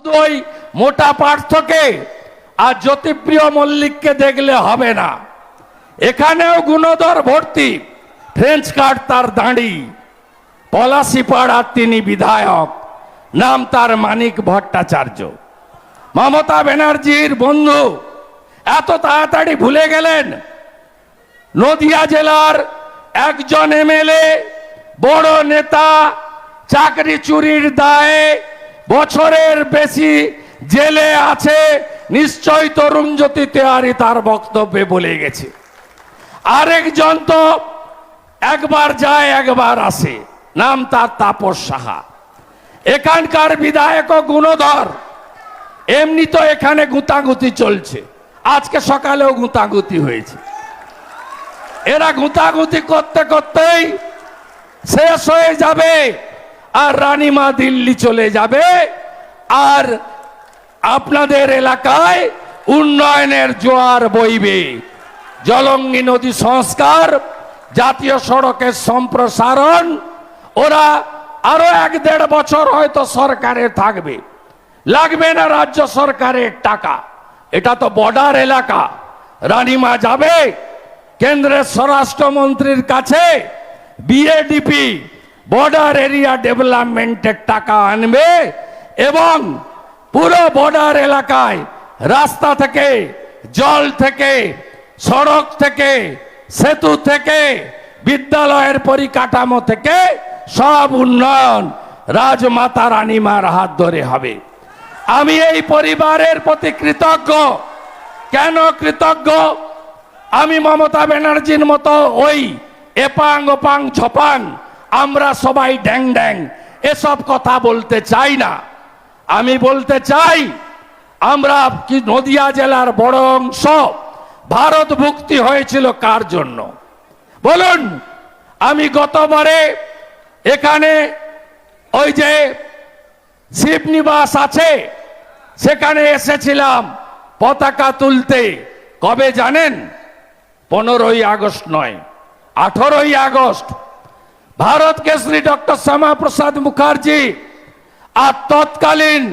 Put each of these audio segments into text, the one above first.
শুধু ওই মোটা পার্থকে আর জ্যোতিপ্রিয় মল্লিককে দেখলে হবে না। এখানেও গুণধর ভর্তি ফ্রেঞ্চ কার্ড তার দাঁড়ি। পলাশিপাড়ার তিনি বিধায়ক, নাম তার মানিক ভট্টাচার্য। মমতা ব্যানার্জির বন্ধু, এত তাড়াতাড়ি ভুলে গেলেন। নদিয়া জেলার একজন এমএলএ, বড় নেতা, চাকরি চুরির দায়ে বছরের বেশি জেলে আছে নিশ্চয় তরুণ জ্যোতি তেওয়ারি তার বক্তব্যে বলে গেছে। আরেকজন তো একবার যায়, একবার আসে, নাম তার তাপস সাহা। এখানকার বিধায়ক গুণধর, এমনি তো এখানে গুতাগুতি চলছে। আজকে সকালেও গুতাগুতি হয়েছে। এরা গুতাগুতি করতে করতেই শেষ হয়ে যাবে। আর রানীমা দিল্লি চলে যাবে। আর আপনাদের এলাকায় উন্নয়নের জোয়ার বইবে। জলঙ্গি নদী সংস্কার, জাতীয় সড়কের সম্প্রসারণ, ওরা আরও এক দেড় বছর হয়তো সরকারে থাকবে। লাগবে না রাজ্য সরকারের টাকা। এটা তো বর্ডার এলাকা। রানীমা যাবে, কেন্দ্রের স্বরাষ্ট্রমন্ত্রীর কাছে বিএডিপি বর্ডার এরিয়া ডেভেলপমেন্টের টাকা আনবে এবং পুরো বর্ডার এলাকায় রাস্তা থেকে, জল থেকে, সড়ক থেকে, সেতু থেকে, বিদ্যালয়ের পরিকাঠামো থেকে সব উন্নয়ন রাজমাতা রানীমার হাত ধরে হবে। আমি এই পরিবারের প্রতি কৃতজ্ঞ। কেন কৃতজ্ঞ? আমি মমতা ব্যানার্জির মতো ওই এপাং ওপাং ছপাং আমরা সবাই ড্যাং ড্যাং। এসব কথা বলতে চাই না। আমি বলতে চাই, আমরা কি নদিয়া জেলার বড় অংশ, ভারত মুক্তি হয়েছিল কার জন্য? বলুন, আমি গতবারে এখানে ওই যে শিবনিবাস আছে, সেখানে এসেছিলাম পতাকা তুলতে। কবে জানেন? পনেরোই আগস্ট নয়, আঠারোই আগস্ট ভারত কেশরী ডক্টর শ্যামা প্রসাদ মুখার্জি আর তৎকালীন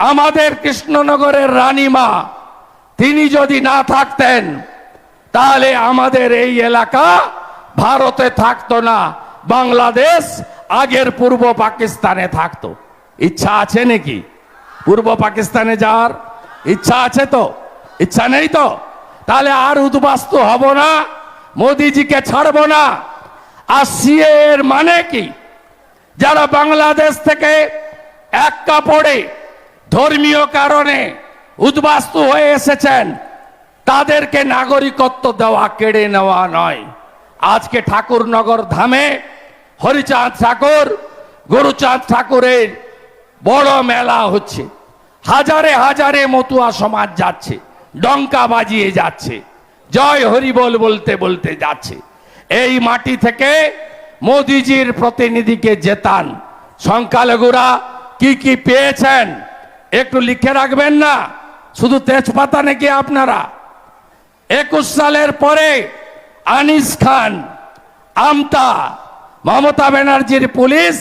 আমাদের কৃষ্ণনগরের রানীমা, তিনি যদি না থাকতেন, তাহলে আমাদের এই এলাকা ভারতে থাকতো না, বাংলাদেশ আগের পূর্ব পাকিস্তানে থাকতো। ইচ্ছা আছে নাকি? পূর্ব পাকিস্তানে যাওয়ার? ইচ্ছা আছে তো? ইচ্ছা নেই তো? তাহলে আর উদ্বাস্তু হব না, মোদিজিকে ছাড়বো না। আর মানে কি? যারা বাংলাদেশ থেকে এক কাপড়ে ধর্মীয় কারণে উদ্বাস্তু হয়ে এসেছেন, তাদেরকে নাগরিকত্ব দেওয়া কেড়ে নেওয়া নয়। আজকে ঠাকুরনগর ধামে হরিচাঁদ ঠাকুর, গুরুচাঁদ ঠাকুরের বড় মেলা হচ্ছে। হাজারে হাজারে মতুয়া সমাজ যাচ্ছে, ডঙ্কা বাজিয়ে যাচ্ছে। জয় হরি বল বলতে বলতে যাচ্ছে। এই মাটি থেকে মোদিজির প্রতিনিধিকে জেতান। সংখ্যালঘুরা কি কি পেয়েছেন, একটু লিখে রাখবেন না? শুধু তেজপাতা নাকি আপনারা? একুশ সালের পরে আনিস খান, আমতা, মমতা ব্যানার্জির পুলিশ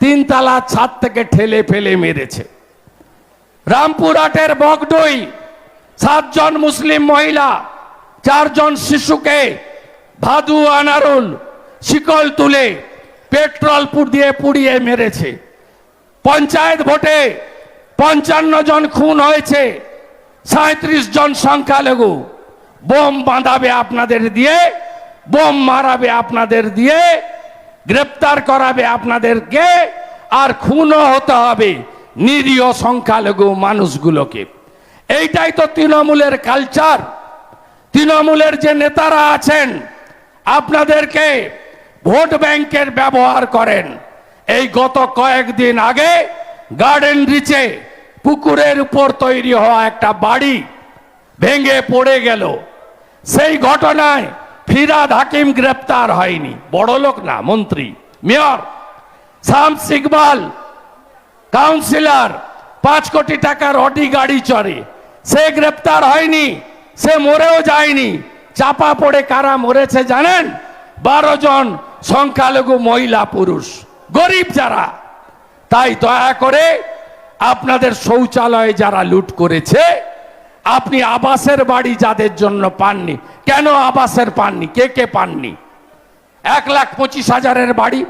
তিনতলা ছাদ থেকে ঠেলে ফেলে মেরেছে। রামপুরহাটের বগডই, সাতজন মুসলিম মহিলা, চারজন শিশুকে ভাদু আনারুল শিকল তুলে পেট্রোল দিয়ে পুড়িয়ে মেরেছে। পঞ্চায়েত ভোটে পঞ্চান্ন জন খুন হয়েছে সাঁত্রিশ জন সংখ্যালঘু। বোম বাঁধাবে আপনাদের দিয়ে, বোম মারাবে আপনাদের দিয়ে, গ্রেপ্তার করাবে আপনাদেরকে, আর খুনও হতে হবে নিরীহ সংখ্যালঘু মানুষগুলোকে। এইটাই তো তৃণমূলের কালচার তৃণমূলের যে নেতারা আছেন আপনাদেরকে ভোট ব্যাংকের ব্যবহার করেন। এই গত কয়েকদিন আগে গার্ডেন রিচে পুকুরের উপর তৈরি হওয়া একটা বাড়ি ভেঙে পড়ে গেল। সেই ঘটনায় ফিরাদ হাকিম গ্রেপ্তার হয়নি। বড় লোক না, মন্ত্রী, মেয়র, শামস ইকবাল, কাউন্সিলর, পাঁচ কোটি টাকার অডি গাড়ি চড়ে। সে গ্রেপ্তার হয়নি, সে মরেও যায়নি। চাপা পড়ে কারা মরেছে জানেন? বারো জন সংখ্যালঘু মহিলা পুরুষ, গরিব যারা। তাই দয়া করে আপনাদের শৌচালয়ে যারা লুট করেছে, আপনি আবাসের বাড়ি যাদের জন্য পাননি, কেন আবাসের পাননি? কে কে পাননি? এক লাখ পঁচিশ হাজারের বাড়ি,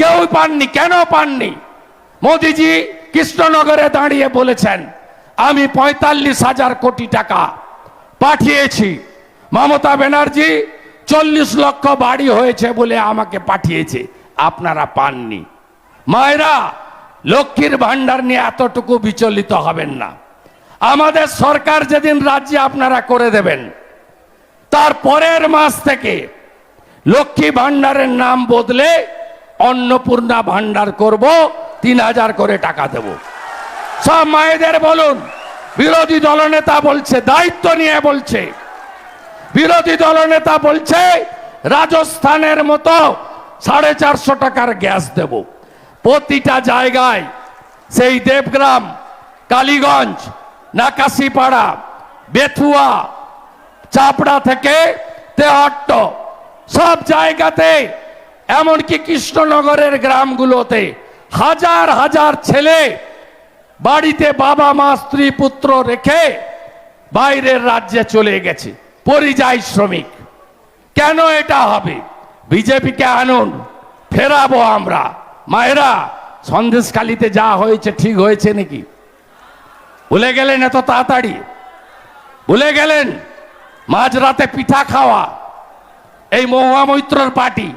কেউ পাননি, কেন পাননি? মোদিজি কৃষ্ণনগরে দাঁড়িয়ে বলেছেন, আমি পঁয়তাল্লিশ হাজার কোটি টাকা পাঠিয়েছি। মমতা ব্যানার্জি, চল্লিশ লক্ষ বাড়ি হয়েছে বলে আমাকে পাঠিয়েছে। আপনারা পাননি। মায়েরা, লক্ষ্মীর ভাণ্ডার নিয়ে এতটুকু বিচলিত হবেন না। আমাদের সরকার যেদিন রাজ্যে আপনারা করে দেবেন, তার পরের মাস থেকে লক্ষ্মী ভাণ্ডারের নাম বদলে অন্নপূর্ণা ভাণ্ডার করব, তিন হাজার করে টাকা দেব। সব মায়েদের বলুন, বিরোধী দলনেতা বলছে, দায়িত্ব নিয়ে বলছে। বিরোধী দলনেতা বলছে, রাজস্থানের মতো সাড়ে চারশো টাকার গ্যাস দেব। প্রতিটা জায়গায় সেই দেবগ্রাম, কালীগঞ্জ, নাকাশিপাড়া, বেথুয়া, চাপড়া থেকে তেহট্ট, সব জায়গাতে, এমনকি কৃষ্ণনগরের গ্রামগুলোতে হাজার হাজার ছেলে বাড়িতে বাবা, মা, স্ত্রী, পুত্র রেখে বাইরের রাজ্যে চলে গেছে। পরিযায়ী শ্রমিক। কেন এটা হবে? বিজেপিকে আনুন, ফেরাবো আমরা। মায়েরা, সন্দেশখালিতে যা হয়েছে ঠিক হয়েছে নাকি? ভুলে গেলেন এত তাড়াতাড়ি? ভুলে গেলেন? মাঝরাতে পিঠা খাওয়া, এই মহুয়া মৈত্রর পার্টি।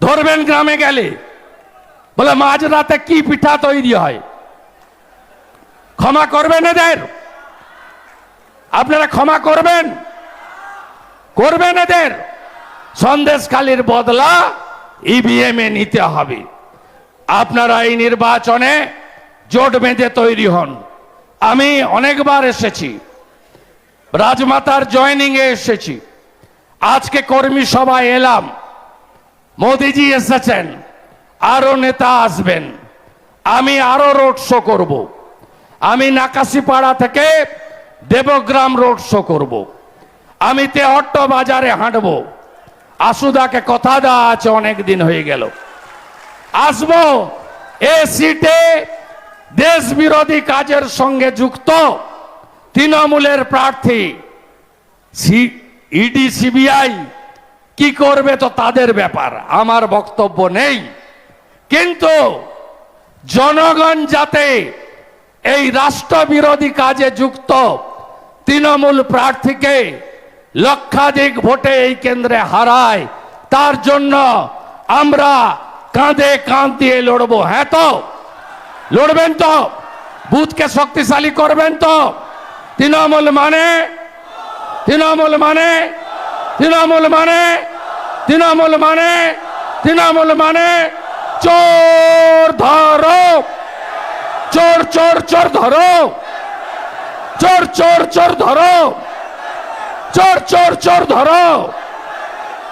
ধরবেন গ্রামে গেলে। বলে, মাঝরাতে কি পিঠা তৈরি হয়? ক্ষমা করবেন এদের? আপনারা ক্ষমা করবেন? করবেন এদের। সন্দেশখালির বদলা ইভিএম এ নিতে হবে। আপনারা এই নির্বাচনে জোট বেঁধে তৈরি হন। আমি অনেকবার এসেছি। রাজমাতার জয়নিং এ এসেছি। আজকে কর্মী সভায় এলাম। মোদিজি এসেছেন। আরও নেতা আসবেন। আমি আরও রোড শো করব। আমি নাকাশিপাড়া থেকে দেবগ্রাম রোড শো করব। আমি তেহট্ট বাজারে হাঁটব। আসুদাকে কথা দেওয়া আছে, অনেক দিন হয়ে গেল। আসব, এ সিটে দেশ বিরোধী কাজের সঙ্গে যুক্ত তৃণমূলের প্রার্থী। ইডি, সিবিআই কি করবে তো তাদের ব্যাপার, আমার বক্তব্য নেই। কিন্তু জনগণ যাতে এই রাষ্ট্রবিরোধী কাজে যুক্ত তৃণমূল প্রার্থীকে লক্ষাধিক ভোটে এই কেন্দ্রে হারায়। তার জন্য আমরা কাঁধে কাঁধ দিয়ে লড়বো। হ্যাঁ তো? লড়বেন তো? বুথকে শক্তিশালী করবেন তো? তৃণমূল মানে? তৃণমূল মানে? তৃণমূল মানে? তৃণমূল মানে? তৃণমূল মানে? চোর ধরো। চোর চোর চোর ধরো। চোর চোর চোর ধরো। চোর চোর চোর ধরো।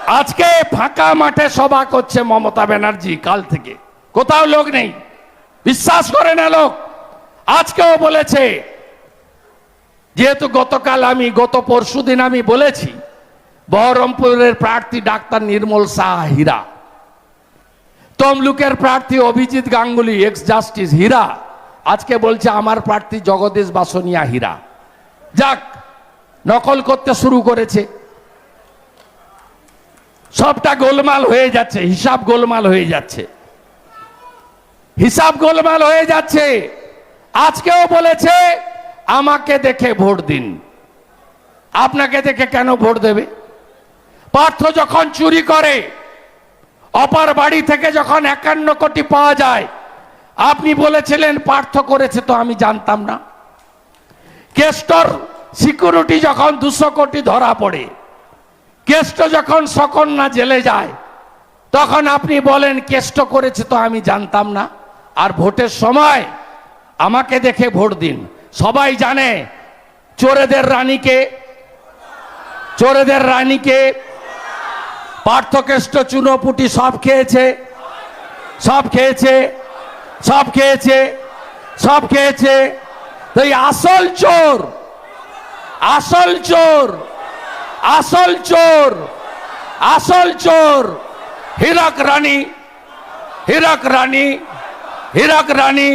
আজকে ফাঁকা মাঠে সভা করছে মমতা ব্যানার্জি কাল থেকে। কোথাও লোক নেই। বিশ্বাস করে না লোক। আজকেও বলেছে, যেহেতু গতকাল আমি, গত পরশু দিন আমি বলেছি, বহরমপুরের প্রার্থী ডাক্তার নির্মল শাহ হীরা তমলুকের প্রার্থী অভিজিৎ গাঙ্গুলি এক্স জাস্টিস হীরা, আজকে বলছে আমার প্রার্থী জগদীশ বাসনিয়া হীরা। যাক নকল করতে শুরু করেছে। সবটা গোলমাল হয়ে যাচ্ছে, হিসাব গোলমাল হয়ে যাচ্ছে। হিসাব গোলমাল হয়ে যাচ্ছে। আজকেও বলেছে, আমাকে দেখে ভোট দিন। আপনাকে দেখে কেন ভোট দেবে? পার্থ যখন চুরি করে, অপার বাড়ি থেকে যখন একান্ন কোটি পাওয়া যায়, আপনি বলেছিলেন, পার্থ করেছে তো আমি জানতাম না। কেস্টর সিকিউরিটি যখন দুশো কোটি ধরা পড়ে, কেষ্ট যখন সকন্যা জেলে যায়, তখন আপনি বলেন, কেষ্ট করেছে তো আমি জানতাম না। আর ভোটের সময় আমাকে দেখে ভোট দিন। সবাই জানে, চোরেদের রানীকে চোরেদের রানীকে পার্থকেষ্ট চুনোপুটি সব খেয়েছে সব খেয়েছে সব খেয়েছে সব খেয়েছে। তো এই আসল চোর আসল চোর আসল চোর আসল চোর, হীরক রানী হীরক রানী হীরক রানী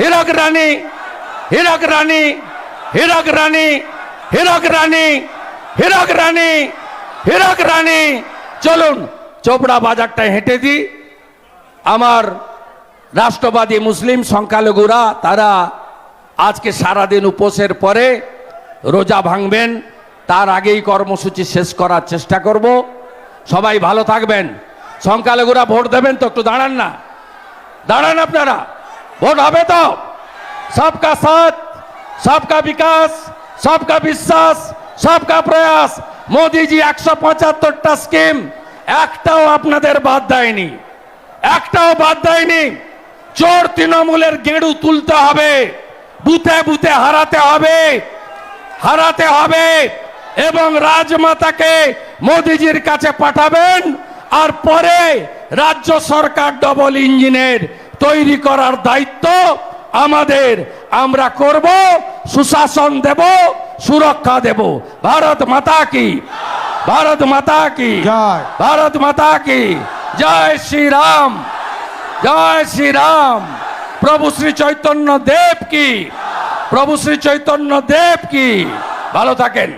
হীরক রানী হীরক রানী হীরক রানী হীরক রানী হীরক রানী হীরক রানী। চলুন, চোপড়া বাজারটা হেঁটে দিই। আমার রাষ্ট্রবাদী মুসলিম সংখ্যালঘুরা, তারা আজকে সারাদিন উপোসের পরে রোজা ভাঙবেন, তার আগেই কর্মসূচি শেষ করার চেষ্টা করব। সবাই ভালো থাকবেন। সংখ্যালঘুরা ভোট দেবেন তো, একটু দাঁড়ান না। দাঁড়ান আপনারা। ভোট হবে তো। সবকা সাথ, সবকা বিকাশ, সবকা বিশ্বাস, সবকা প্রয়াস। মোদিজি একশো পঁচাত্তরটা স্কিম, একটাও আপনাদের বাদ দেয়নি। একটাও বাদ দেয়নি। চোর তৃণমূলের গেঁড়ু তুলতে হবে, বুথে বুথে হারাতে হবে। হারাতে হবে এবং রাজমাতাকে মোদিজির কাছে পাঠাবেন আর পরে রাজ্য সরকার ডবল ইঞ্জিনের তৈরি করার দায়িত্ব আমাদের। আমরা করব সুশাসন দেব সুরক্ষা দেব। ভারত মাতা কি? ভারত মাতা কি। ভারত মাতা কি? জয় শ্রী রাম জয় শ্রী রাম প্রভু শ্রী চৈতন্য দেব কি? প্রভু শ্রী চৈতন্য দেব কি? ভালো থাকেন।